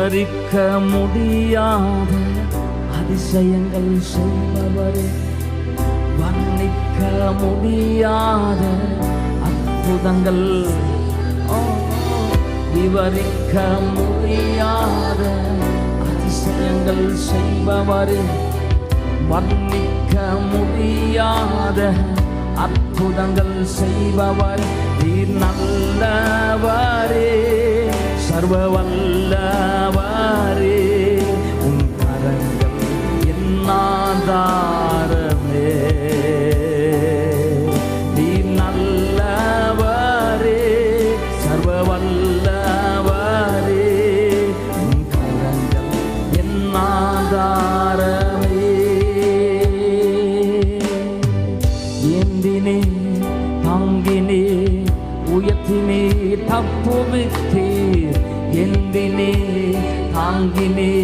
விவரிக்க முடியாத அதிசயங்கள் செய்பவரே வர்ணிக்க முடியாத அற்புதங்கள். விவரிக்க முடியாத அதிசயங்கள் செய்பவரே வர்ணிக்க முடியாத அற்புதங்கள் செய்பவர். நீர் நல்லவரே சர்வவல்ல தப்புவித்தீர் எந்தினே தாங்கினே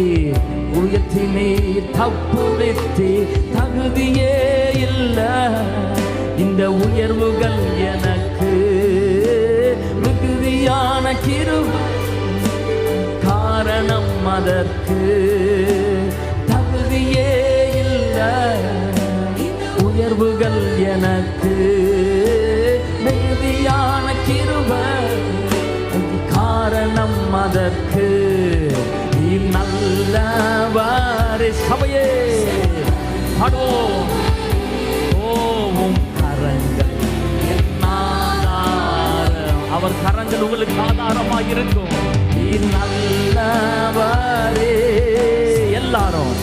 உயர்த்தினே தப்புவித்தே தகுதியே இல்லை இந்த உயர்வுகள் எனக்கு. மிகுதியான கிருபை காரணம் அதற்கு. தகுதியே இல்ல உயர்வுகள் எனக்கு. மிகுதியான கிருபை. காரணம் அதற்கு. நீ நல்லவாறு சபையே. பாடுவோம். ஓவும் கரங்கள். அவர் கரங்கள் உங்களுக்கு ஆதாரமாக இருக்கும் நீ நல்லவரே எல்லாரும்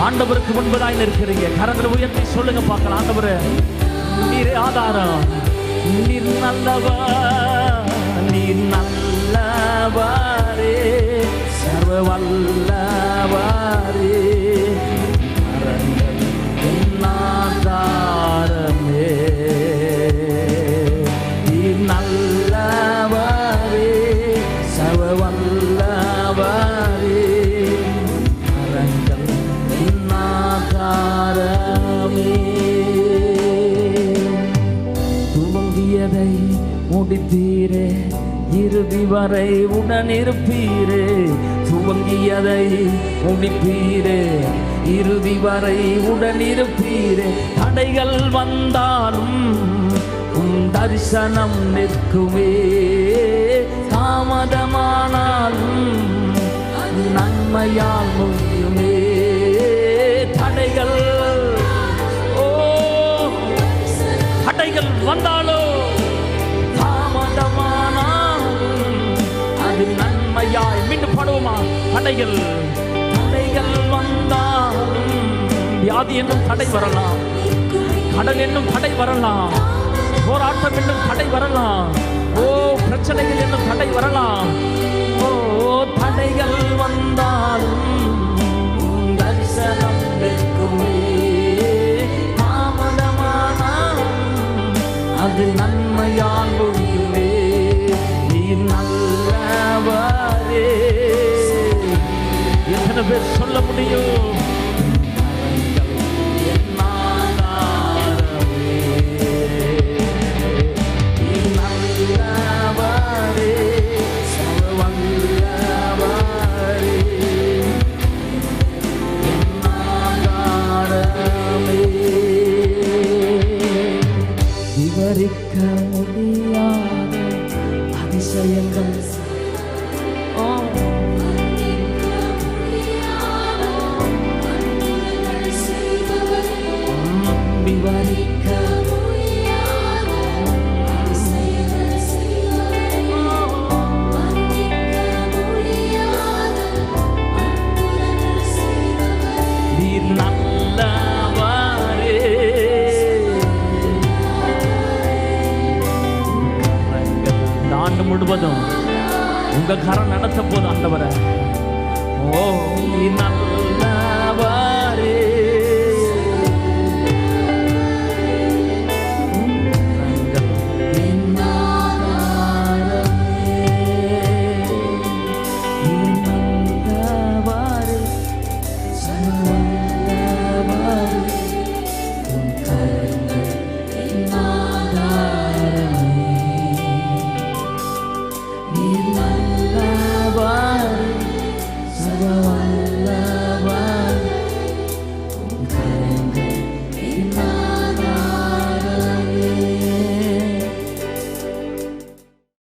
ஆண்டவருக்கு முன்பதாய் நிற்கிறீங்க. கரங்களை உயர்த்தி சொல்லுங்க பார்க்கலாம். ஆண்டவர் நீரே ஆதாரம். நீர் நல்லவா? நீர் நல்லவாரே சர்வ வல்ல இறுதி வரை உடனிருப்பீரே. துவங்கியதை முடிப்பீரே. இறுதி வரை உடனிருப்பீரே. தடைகள் வந்தாலும் உன் தரிசனம் நிற்குமே. தாமதமானாலும் நன்மையால் முடியுமே. தடைகள் தடைகள் வந்தாலும் வியாதி என்னும் தடை வரலாம். கடல் என்னும் தடை வரலாம். போராட்டம் என்னும் தடை வரலாம். ஓ பிரச்சனைகள் என்னும் தடை வரலாம். ஓ தடைகள் வந்தாலும் தரிசனம் நிற்குமே தாமதமானாலும் அது நன்மையால் முடியுமே. நீ நல்லவரே. வல்லவரே. சொல்ல முடியும் விவரிக்க முடியாத அதிசயங்கள் முழுவதும் உங்க கரம் நடத்த போது ஆண்டவரே ஓ நல்ல